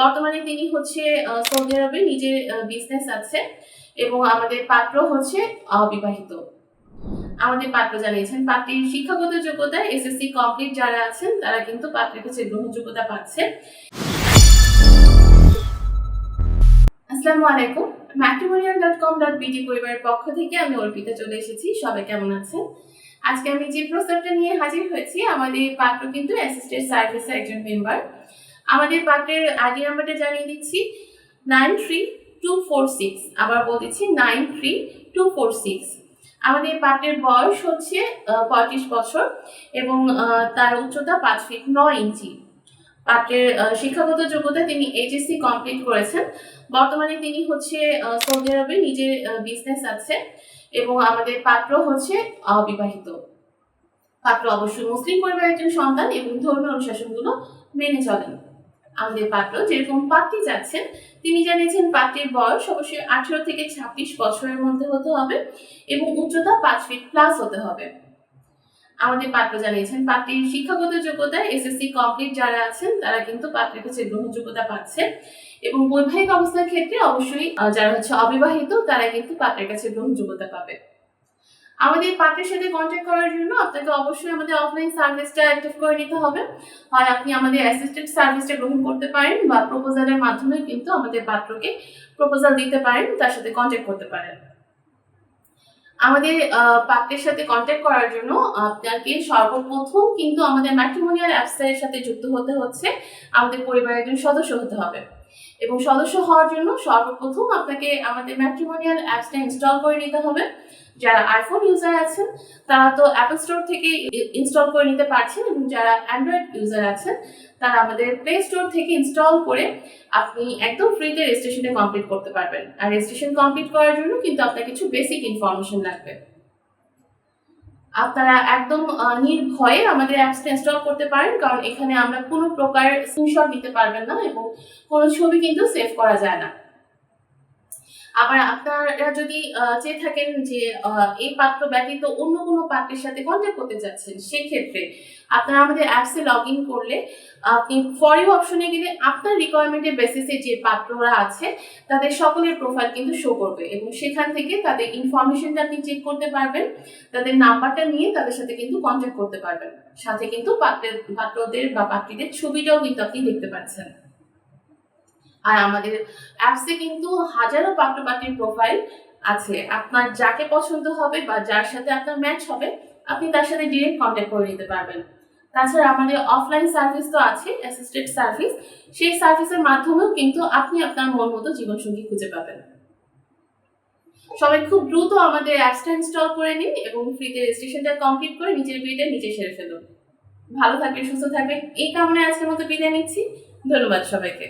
বর্তমানে তিনি হচ্ছে সৌদি আরবে নিজের বিজনেস আছে এবং আমাদের পাত্র হচ্ছে অবিবাহিত আমাদের পাত্র জানিয়েছেন, পাত্রীর শিক্ষাগত যোগ্যতা এসএসসি কমপ্লিট যারা আছেন, তারা কিন্তু পাত্রের কাছে গ্রহণযোগ্যতা পাচ্ছে। আসসালামু আলাইকুম matrimonial dot com dot BD পরিবারের পক্ষ থেকে আমি অর্পিতা চলে এসেছি। সবাই কেমন আছেন? আজকে আমি যে প্রস্তাবটা নিয়ে হাজির হয়েছি, আমাদের পাত্র কিন্তু অ্যাসিস্ট্যান্ট সার্ভিসের একজন মেম্বার আমাদের পাত্রের আইডি নাম্বারটা জানিয়ে দিচ্ছি nine three two four six আবার বলতেছি nine three two four six আমাদের পাত্রের বয়স হচ্ছে পঁয়ত্রিশ বছর এবং তার উচ্চতা পাঁচ ফিট নয় ইঞ্চি। পাত্রের শিক্ষাগত যোগ্যতা তিনি এইচএসসি কমপ্লিট করেছেন। বর্তমানে তিনি হচ্ছে সৌদি আরবে নিজের বিজনেস আছে এবং আমাদের পাত্র হচ্ছে অবিবাহিত পাত্র অবশ্যই মুসলিম পরিবারের একজন সন্তান এবং ধর্মীয় অনুশাসনগুলো মেনে চলেন। আমাদের পাত্র, যেরকম পাত্রী যাচ্ছেন তিনি জানিয়েছেন পাত্রীর বয়স অবশ্যই আঠেরো থেকে ছাব্বিশ বছরের মধ্যে হতে হবে এবং উচ্চতা পাঁচ ফিট প্লাস হতে হবে। আমাদের পাত্র জানিয়েছেন পাত্রীর শিক্ষাগত যোগ্যতা এসএসসি কমপ্লিট যারা আছেন, তারা কিন্তু পাত্রের কাছে গ্রহণযোগ্যতা পাচ্ছে এবং বৈবাহিক অবস্থার ক্ষেত্রে অবশ্যই যারা হচ্ছে অবিবাহিত, তারা কিন্তু পাত্রের কাছে গ্রহণযোগ্যতা পাবে। আমাদের পাত্রের সাথে কন্ট্যাক্ট করার জন্য আপনাকে অবশ্যই আমাদের অফলাইন সার্ভিসটা অ্যাক্টিভ করে নিতে হবে। হয় আপনি আমাদের অ্যাসিস্ট্যান্ট সার্ভিসটা গ্রহণ করতে পারেন বা প্রপোজালের মাধ্যমে কিন্তু আমাদের পাত্রকে প্রপোজাল দিতে পারেন, তার সাথে কন্ট্যাক্ট করতে পারেন। আমাদের পাত্রের সাথে কন্ট্যাক্ট করার জন্য আপনাকে সর্বপ্রথম কিন্তু আমাদের ম্যাট্রিমোনিয়াল অ্যাপসের সাথে যুক্ত হতে হচ্ছে। আমাদের পরিবারের একজন সদস্য হতে হবে। এবং সদস্য হওয়ার জন্য সর্বপ্রথম আপনাকে আমাদের ম্যাট্রিমোনিয়াল অ্যাপসটা ইনস্টল করে নিতে হবে। যারা আইফোন ইউজার আছেন, তারা তো অ্যাপল স্টোর থেকে ইনস্টল করে নিতে পারছেন এবং যারা অ্যান্ড্রয়েড ইউজার আছেন, তারা আমাদের প্লে স্টোর থেকে ইনস্টল করে আপনি একদম ফ্রিতে রেজিস্ট্রেশনটা কমপ্লিট করতে পারবেন। আর রেজিস্ট্রেশন কমপ্লিট করার জন্য কিন্তু আপনার কিছু বেসিক ইনফরমেশন লাগবে। আপনারা একদম নির্ভয়ে আমাদের অ্যাপসটা ইনস্টল করতে পারেন, কারণ এখানে আমরা কোনো প্রকার স্ক্রিনশট নিতে পারবেন না এবং কোনো ছবি কিন্তু সেভ করা যায় না। আবার আপনারা যদি চেয়ে থাকেন যে এই পাত্র ব্যতীত অন্য কোনো পাত্রের সাথে কন্ট্যাক্ট করতে চাচ্ছেন সেক্ষেত্রে আপনারা আমাদের অ্যাপসে লগ ইন করলে আপনি ফর ইউ অপশনে গেলে আপনার রিকোয়ারমেন্টের বেসিসে যে পাত্ররা আছে, তাদের সকলের প্রোফাইল কিন্তু শো করবে এবং সেখান থেকে তাদের ইনফরমেশনটা আপনি চেক করতে পারবেন, তাদের নাম্বারটা নিয়ে তাদের সাথে কিন্তু কন্ট্যাক্ট করতে পারবেন। সাথে কিন্তু পাত্রের, পাত্রদের বা পাত্রীদের ছবিটাও কিন্তু আপনি দেখতে পাচ্ছেন। আর আমাদের অ্যাপসে কিন্তু হাজারো পাত্র পাত্রীর প্রোফাইল আছে। আপনার যাকে পছন্দ হবে বা যার সাথে আপনার ম্যাচ হবে, আপনি তার সাথে ডিরেক্ট কন্ট্যাক্ট করে নিতে পারবেন। তাছাড়া আমাদের অফলাইন সার্ভিস তো আছে অ্যাসিস্টেড সার্ভিস সেই সার্ভিসের মাধ্যমেও কিন্তু আপনি আপনার মন মতো জীবনসঙ্গী খুঁজে পাবেন। সবাই খুব দ্রুত আমাদের অ্যাপসটা ইনস্টল করে নিন এবং ফ্রিতে রেজিস্ট্রেশনটা কমপ্লিট করে নিজের বিয়েটা নিজে সেরে ফেলুন। ভালো থাকবেন, সুস্থ থাকবেন। এই কামনায় আজকের মতো বিদায় নিচ্ছি। ধন্যবাদ সবাইকে।